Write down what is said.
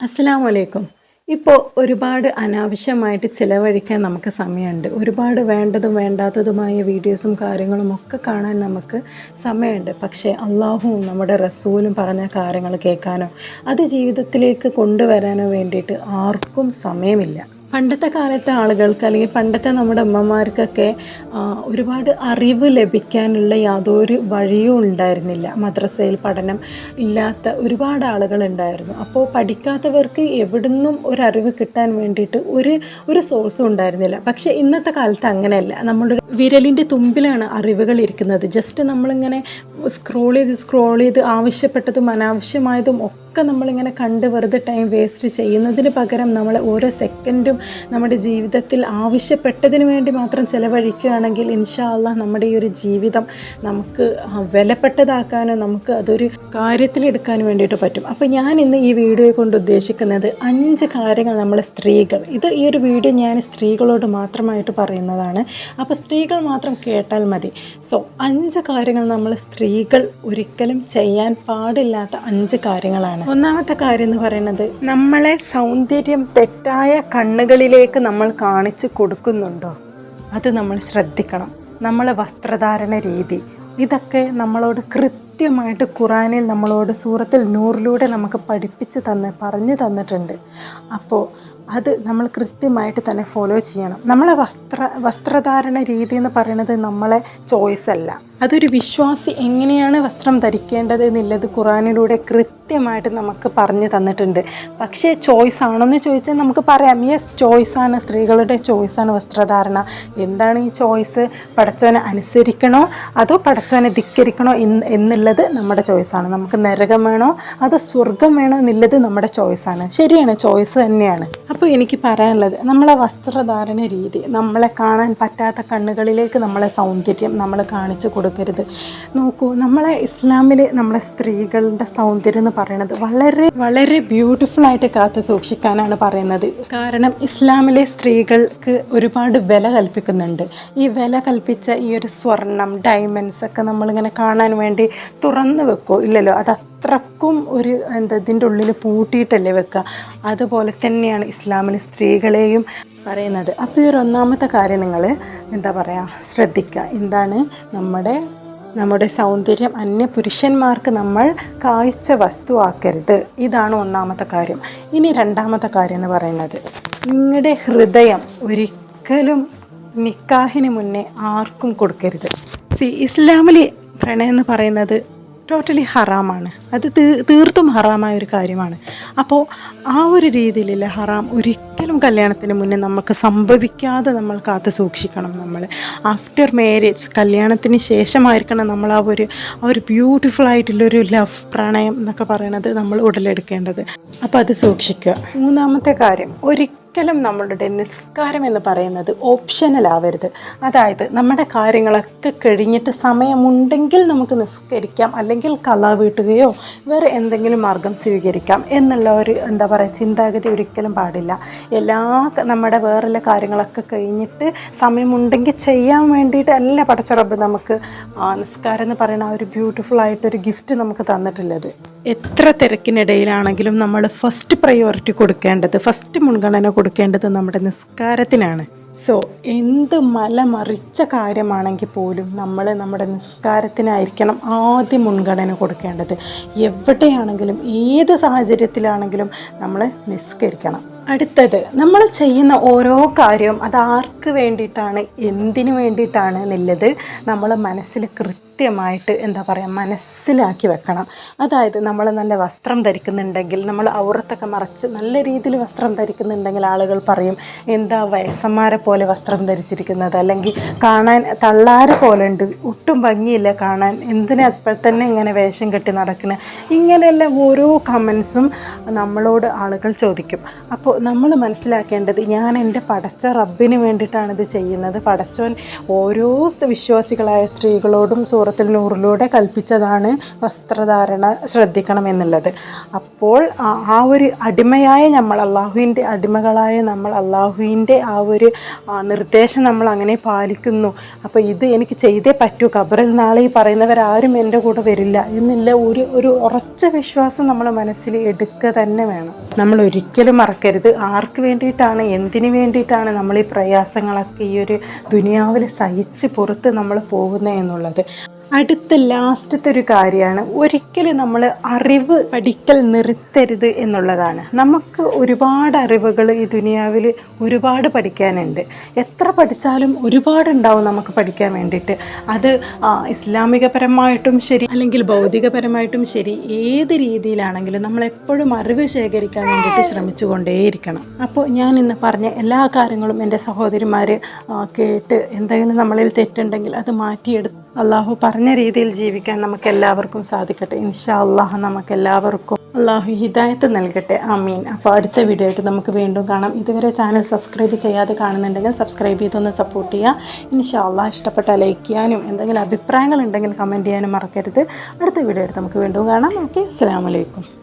അസ്സലാമു വലൈക്കും ഇപ്പോൾ ഒരുപാട് അനാവശ്യമായിട്ട് ചിലവഴിക്കാൻ നമുക്ക് സമയമുണ്ട്. ഒരുപാട് വേണ്ടതും വേണ്ടാത്തതുമായ വീഡിയോസും കാര്യങ്ങളും ഒക്കെ കാണാൻ നമുക്ക് സമയമുണ്ട്. പക്ഷേ അള്ളാഹുവും നമ്മുടെ റസൂലും പറഞ്ഞ കാര്യങ്ങൾ കേൾക്കാനോ അത് ജീവിതത്തിലേക്ക് കൊണ്ടുവരാനോ വേണ്ടിയിട്ട് ആർക്കും സമയമില്ല. പണ്ടത്തെ കാലത്തെ ആളുകൾക്ക് അല്ലെങ്കിൽ പണ്ടത്തെ നമ്മുടെ അമ്മമാർക്കൊക്കെ ഒരുപാട് അറിവ് ലഭിക്കാനുള്ള യാതൊരു വഴിയും ഉണ്ടായിരുന്നില്ല. മദ്രസയിൽ പഠനം ഇല്ലാത്ത ഒരുപാട് ആളുകൾ ഉണ്ടായിരുന്നു. അപ്പോൾ പഠിക്കാത്തവർക്ക് എവിടുന്നും ഒരു അറിവ് കിട്ടാൻ വേണ്ടിയിട്ട് ഒരു ഒരു സോഴ്സും ഉണ്ടായിരുന്നില്ല. പക്ഷേ ഇന്നത്തെ കാലത്ത് അങ്ങനെയല്ല. നമ്മുടെ വിരലിന്റെ തുമ്പിലാണ് അറിവുകൾ ഇരിക്കുന്നത്. ജസ്റ്റ് നമ്മളിങ്ങനെ സ്ക്രോൾ ചെയ്ത് സ്ക്രോൾ ചെയ്ത് ആവശ്യപ്പെട്ടതും അനാവശ്യമായതും ഒക്കെ നമ്മളിങ്ങനെ കണ്ട് വെറുതെ ടൈം വേസ്റ്റ് ചെയ്യുന്നതിന് പകരം നമ്മൾ ഓരോ സെക്കൻഡും നമ്മുടെ ജീവിതത്തിൽ ആവശ്യപ്പെട്ടതിന് വേണ്ടി മാത്രം ചിലവഴിക്കുകയാണെങ്കിൽ ഇൻഷാ അള്ളാഹ് നമ്മുടെ ഈ ഒരു ജീവിതം നമുക്ക് വിലപ്പെട്ടതാക്കാനോ നമുക്ക് അതൊരു കാര്യത്തിലെടുക്കാനും വേണ്ടിയിട്ട് പറ്റും. അപ്പോൾ ഞാൻ ഇന്ന് ഈ വീഡിയോ കൊണ്ട് ഉദ്ദേശിക്കുന്നത് അഞ്ച് കാര്യങ്ങൾ നമ്മളെ സ്ത്രീകൾ ഇത് ഈ ഒരു വീഡിയോ ഞാൻ സ്ത്രീകളോട് മാത്രമായിട്ട് പറയുന്നതാണ്. അപ്പോൾ സ്ത്രീകൾ മാത്രം കേട്ടാൽ മതി. സോ അഞ്ച് കാര്യങ്ങൾ നമ്മൾ സ്ത്രീകൾ ഒരിക്കലും ചെയ്യാൻ പാടില്ലാത്ത അഞ്ച് കാര്യങ്ങളാണ്. ഒന്നാമത്തെ കാര്യം എന്ന് പറയുന്നത് നമ്മളെ സൗന്ദര്യം തെറ്റായ കണ്ണുകളിലേക്ക് നമ്മൾ കാണിച്ചു കൊടുക്കുന്നുണ്ടോ? അത് നമ്മൾ ശ്രദ്ധിക്കണം. നമ്മളെ വസ്ത്രധാരണ രീതി ഇതൊക്കെ നമ്മളോട് കൃത്യമായിട്ട് ഖുറാനിൽ നമ്മളോട് സൂറത്തിൽ നൂറിലൂടെ നമുക്ക് പഠിപ്പിച്ച് തന്ന് പറഞ്ഞു തന്നിട്ടുണ്ട്. അപ്പോൾ അത് നമ്മൾ കൃത്യമായിട്ട് തന്നെ ഫോളോ ചെയ്യണം. നമ്മളെ വസ്ത്ര വസ്ത്രധാരണ രീതി എന്ന് പറയുന്നത് നമ്മളെ ചോയ്സ് അല്ല. അതൊരു വിശ്വാസി എങ്ങനെയാണ് വസ്ത്രം ധരിക്കേണ്ടത് എന്നുള്ളത് ഖുറാനിലൂടെ കൃത്യമായിട്ട് നമുക്ക് പറഞ്ഞു തന്നിട്ടുണ്ട്. പക്ഷേ ചോയ്സ് ആണെന്ന് ചോദിച്ചാൽ നമുക്ക് പറയാം. യെസ് ചോയ്സാണ് സ്ത്രീകളുടെ ചോയ്സാണ് വസ്ത്രധാരണ. എന്താണ് ഈ ചോയ്സ് പടച്ചവനെ അനുസരിക്കണോ? അതോ പടച്ചവനെ ധിക്കരിക്കണോ എന്ന് എന്നുള്ളത് നമ്മുടെ ചോയ്സാണ് നമുക്ക് നരകം വേണോ? അതോ സ്വർഗം വേണോ എന്നുള്ളത് നമ്മുടെ ചോയ്സാണ് ശരിയാണ്. ചോയ്സ് തന്നെയാണ്. അപ്പോൾ എനിക്ക് പറയാനുള്ളത് നമ്മളെ വസ്ത്രധാരണ രീതി നമ്മളെ കാണാൻ പറ്റാത്ത കണ്ണുകളിലേക്ക് നമ്മളെ സൗന്ദര്യം നമ്മൾ കാണിച്ചു കൊടുക്കരുത്. നോക്കൂ നമ്മളെ ഇസ്ലാമിൽ നമ്മളെ സ്ത്രീകളുടെ സൗന്ദര്യം എന്ന് പറയുന്നത് വളരെ വളരെ ബ്യൂട്ടിഫുൾ ആയിട്ട് കാത്തു സൂക്ഷിക്കാനാണ് പറയുന്നത്. കാരണം ഇസ്ലാമിലെ സ്ത്രീകൾക്ക് ഒരുപാട് വില കൽപ്പിക്കുന്നുണ്ട്. ഈ വില കൽപ്പിച്ച ഈ ഒരു സ്വർണം ഡയമണ്ട്സ് ഒക്കെ നമ്മളിങ്ങനെ കാണാൻ വേണ്ടി തുറന്നു വെക്കോ? ഇല്ലല്ലോ അത് അത്രക്കും ഒരു എന്താ ഇതിന്റെ ഉള്ളിൽ പൂട്ടിയിട്ടല്ലേ വെക്കുക. അതുപോലെ തന്നെയാണ് ഇസ്ലാമിൽ സ്ത്രീകളെയും പറയുന്നത്. അപ്പോൾ ഈ ഒരു ഒന്നാമത്തെ കാര്യം നിങ്ങൾ എന്താ പറയുക ശ്രദ്ധിക്കുക. എന്താണ് നമ്മുടെ നമ്മുടെ സൗന്ദര്യം അന്യ പുരുഷന്മാർക്ക് നമ്മൾ കാഴ്ച വസ്തുവാക്കരുത്. ഇതാണ് ഒന്നാമത്തെ കാര്യം. ഇനി രണ്ടാമത്തെ കാര്യം എന്ന് പറയുന്നത് നിങ്ങളുടെ ഹൃദയം ഒരിക്കലും നിക്കാഹിന് മുന്നേ ആർക്കും കൊടുക്കരുത്. സി ഇസ്ലാമിലെ പ്രണയം എന്ന് പറയുന്നത് ടോട്ടലി ഹറാമാണ്. അത് തീർത്തും ഹറാമായ ഒരു കാര്യമാണ്. അപ്പോൾ ആ ഒരു രീതിയിലുള്ള ഹറാം ഒരിക്കലും കല്യാണത്തിന് മുന്നേ നമുക്ക് സംഭവിക്കാതെ നമ്മൾ കാത്തു സൂക്ഷിക്കണം നമ്മൾ ആഫ്റ്റർ മാരേജ് കല്യാണത്തിന് ശേഷമായിരിക്കണം നമ്മൾ ആ ഒരു ആ ഒരു ബ്യൂട്ടിഫുൾ ആയിട്ടുള്ളൊരു ലവ് പ്രണയം എന്നൊക്കെ പറയുന്നത് നമ്മൾ ഉടലെടുക്കേണ്ടത്. അപ്പോൾ അത് സൂക്ഷിക്കുക. മൂന്നാമത്തെ കാര്യം ഒരിക്കലും ഒരിക്കലും നമ്മളുടെ നിസ്കാരം എന്ന് പറയുന്നത് ഓപ്ഷനൽ ആവരുത്. അതായത് നമ്മുടെ കാര്യങ്ങളൊക്കെ കഴിഞ്ഞിട്ട് സമയമുണ്ടെങ്കിൽ നമുക്ക് നിസ്കരിക്കാം അല്ലെങ്കിൽ കല വീട്ടുകയോ വേറെ എന്തെങ്കിലും മാർഗം സ്വീകരിക്കാം എന്നുള്ള ഒരു എന്താ പറയുക ചിന്താഗതി ഒരിക്കലും പാടില്ല. എല്ലാ നമ്മുടെ വേറെയുള്ള കാര്യങ്ങളൊക്കെ കഴിഞ്ഞിട്ട് സമയമുണ്ടെങ്കിൽ ചെയ്യാൻ വേണ്ടിയിട്ട് അല്ല പടച്ച നമുക്ക് നിസ്കാരം എന്ന് പറയുന്ന ആ ഒരു ബ്യൂട്ടിഫുൾ ആയിട്ടൊരു ഗിഫ്റ്റ് നമുക്ക് തന്നിട്ടുള്ളത്. എത്ര തിരക്കിനിടയിലാണെങ്കിലും നമ്മൾ ഫസ്റ്റ് പ്രയോറിറ്റി കൊടുക്കേണ്ടത് ഫസ്റ്റ് മുൻഗണന കൊടുക്കേണ്ടത് നമ്മുടെ നിസ്കാരത്തിനാണ്. സോ എന്ത് മല മറിച്ച കാര്യമാണെങ്കിൽ പോലും നമ്മൾ നമ്മുടെ നിസ്കാരത്തിനായിരിക്കണം ആദ്യം മുൻഗണന കൊടുക്കേണ്ടത്. എവിടെയാണെങ്കിലും ഏത് സാഹചര്യത്തിലാണെങ്കിലും നമ്മൾ നിസ്കരിക്കണം. അടുത്തത് നമ്മൾ ചെയ്യുന്ന ഓരോ കാര്യവും അത് ആർക്ക് വേണ്ടിയിട്ടാണ് എന്തിനു വേണ്ടിയിട്ടാണ് എന്നുള്ളത് നമ്മൾ മനസ്സിൽ കൃത്യമായിട്ട് എന്താ പറയുക മനസ്സിലാക്കി വെക്കണം. അതായത് നമ്മൾ നല്ല വസ്ത്രം ധരിക്കുന്നുണ്ടെങ്കിൽ നമ്മൾ ഔറത്തൊക്കെ മറച്ച് നല്ല രീതിയിൽ വസ്ത്രം ധരിക്കുന്നുണ്ടെങ്കിൽ ആളുകൾ പറയും എന്താ വയസ്സന്മാരെ പോലെ വസ്ത്രം ധരിച്ചിരിക്കുന്നത്? അല്ലെങ്കിൽ കാണാൻ തള്ളാരെ പോലെ ഉണ്ട്. ഒട്ടും ഭംഗിയില്ല കാണാൻ. എന്തിനാ അപ്പോൾ തന്നെ ഇങ്ങനെ വേഷം കെട്ടി നടക്കുന്നത് ഇങ്ങനെയുള്ള ഓരോ കമൻസും നമ്മളോട് ആളുകൾ ചോദിക്കും. അപ്പോൾ നമ്മൾ മനസ്സിലാക്കേണ്ടത് ഞാൻ എന്റെ പടച്ച റബ്ബിന് വേണ്ടിയിട്ടാണ് ഇത് ചെയ്യുന്നത്. പടച്ചവൻ ഓരോ വിശ്വാസികളായ സ്ത്രീകളോടും സൂറ സൂറത്തിൽ നൂറിലൂടെ കൽപ്പിച്ചതാണ് വസ്ത്രധാരണ ശ്രദ്ധിക്കണം എന്നുള്ളത് അപ്പോൾ ആ- ഒരു അടിമയായ നമ്മൾ അള്ളാഹുവിന്റെ അടിമകളായ നമ്മൾ അള്ളാഹുവിന്റെ ആ ഒരു നിർദ്ദേശം നമ്മൾ അങ്ങനെ പാലിക്കുന്നു. അപ്പോൾ ഇത് എനിക്ക് ചെയ്തേ പറ്റൂ. ഖബറിൽ നാളെ ഈ പറയുന്നവരാരും എന്റെ കൂടെ വരില്ല എന്നില്ല. ഒരു ഒരു ഉറച്ച വിശ്വാസം നമ്മൾ മനസ്സിൽ എടുക്കുക തന്നെ വേണം. നമ്മൾ ഒരിക്കലും മറക്കരുത്. ആർക്ക് വേണ്ടിയിട്ടാണ് എന്തിനു വേണ്ടിയിട്ടാണ് നമ്മൾ ഈ പ്രയാസങ്ങളൊക്കെ ഈ ഒരു ദുനിയാവിൽ സഹിച്ച് പുറത്ത് നമ്മൾ പോകുന്നത് എന്നുള്ളത്. അടുത്ത ലാസ്റ്റത്തെ ഒരു കാര്യമാണ്. ഒരിക്കലും നമ്മൾ അറിവ് പഠിക്കൽ നിർത്തരുത് എന്നുള്ളതാണ്. നമുക്ക് ഒരുപാട് അറിവുകൾ ഈ ദുനിയാവിൽ ഒരുപാട് പഠിക്കാനുണ്ട്. എത്ര പഠിച്ചാലും ഒരുപാടുണ്ടാവും നമുക്ക് പഠിക്കാൻ വേണ്ടിയിട്ട്. അത് ഇസ്ലാമികപരമായിട്ടും ശരി അല്ലെങ്കിൽ ഭൗതികപരമായിട്ടും ശരി ഏത് രീതിയിലാണെങ്കിലും നമ്മൾ എപ്പോഴും അറിവ് ശേഖരിക്കാൻ വേണ്ടിയിട്ട് ശ്രമിച്ചുകൊണ്ടേയിരിക്കണം. അപ്പോൾ ഞാൻ ഇന്ന് പറഞ്ഞ എല്ലാ കാര്യങ്ങളും എന്റെ സഹോദരിമാർ കേട്ട് എന്തെങ്കിലും നമ്മളിൽ തെറ്റുണ്ടെങ്കിൽ അത് മാറ്റിയെടുത്ത് അള്ളാഹു പറഞ്ഞ രീതിയിൽ ജീവിക്കാൻ നമുക്ക് എല്ലാവർക്കും സാധിക്കട്ടെ. ഇൻഷാ അള്ളാഹ് നമുക്ക് എല്ലാവർക്കും അള്ളാഹു ഹിദായത്ത് നൽകട്ടെ. ആമീൻ. അപ്പോൾ അടുത്ത വീഡിയോ ആയിട്ട് നമുക്ക് വീണ്ടും കാണാം. ഇതുവരെ ചാനൽ സബ്സ്ക്രൈബ് ചെയ്യാതെ കാണുന്നുണ്ടെങ്കിൽ സബ്സ്ക്രൈബ് ചെയ്തൊന്ന് സപ്പോർട്ട് ചെയ്യുക. ഇൻഷാ അള്ളാഹ് ഇഷ്ടപ്പെട്ട ലൈക്ക് ചെയ്യാനും എന്തെങ്കിലും അഭിപ്രായങ്ങൾ ഉണ്ടെങ്കിൽ കമന്റ് ചെയ്യാനും മറക്കരുത്. അടുത്ത വീഡിയോ ആയിട്ട് നമുക്ക് വീണ്ടും കാണാം. ഓക്കെ അസ്സാം വലൈക്കും